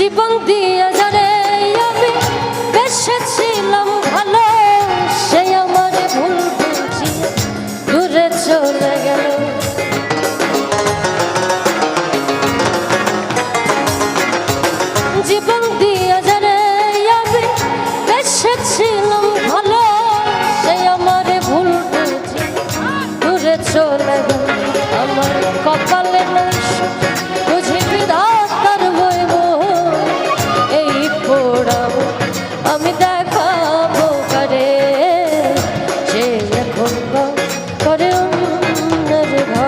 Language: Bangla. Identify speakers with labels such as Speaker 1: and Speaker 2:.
Speaker 1: জীবন দিয়ে যারে আমি বেসেছিলাম ভালো। সে আমার ভুল বুঝিয়ে দূরে চলে গেল। জীবন দিয়ে যারে আমি বেসেছিলাম ভালো। সে আমার ভুল বুঝিয়ে দূরে চলে গেল। আমার কপালে নয় করে অন্যের ঘর।